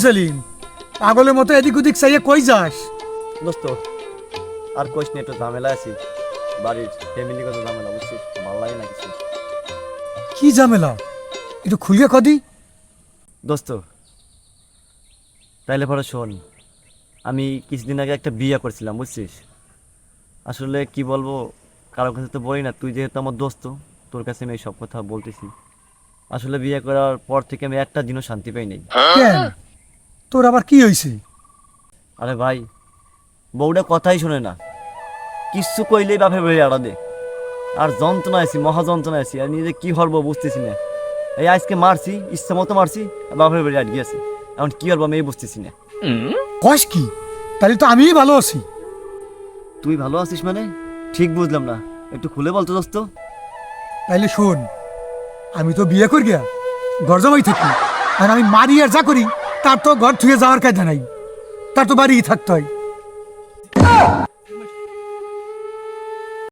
সেলিম পাগলের মতো এদিক ওদিক চাইয়ে কই যাস? দোস্ত আর কোশ নিয়ে একটু ঝামেলা আছি। বাড়ির ফ্যামিলিগত ঝামেলা বুঝছিস? ভালো লাগে না কিছু। কি ঝামেলা? একটু খুলিয়ে কদি। দোস্ত তাইলে পরে শোন আমি কিছুদিন আগে একটা বিয়ে করছিলাম বুঝছিস? আসলে কি বলব কারও কাছে তো বলি না তুই যেহেতু আমার দোস্ত তোর কাছে আমি এই সব কথা বলতেছি। আসলে বিয়ে করার পর থেকে আমি একটা দিনও শান্তি পাই নাই। তোর আবার কি হয়েছে আরে ভাই বউটা কথাই শোনে না। কিচ্ছু কইলেই বাপে বেরিয়ে আড়া দে। আর যন্ত্রণা আছি মহা যন্ত্রণা আছি আর নিজে কি হরবো বুঝতেছি না। এই আজকে মারছি ইচ্ছা মতো মারছি বাপের বেরিয়ে আটকে গেছে। এখন কি হরবো আমি বুঝতেছি না। কস কি? তাহলে তো আমিই ভালো আছি। তুই ভালো আছিস মানে? ঠিক বুঝলাম না। একটু খুলে বলতো দোস্ত। তাইলে শোন আমি তো বিয়ে করি গিয়া ঘর জামাই থাকি আর আমি মারি আর যা করি তার তো ঘর থুয়ে যাওয়ার কাজে নাই। তার তো বাড়িই থাকতে হয়।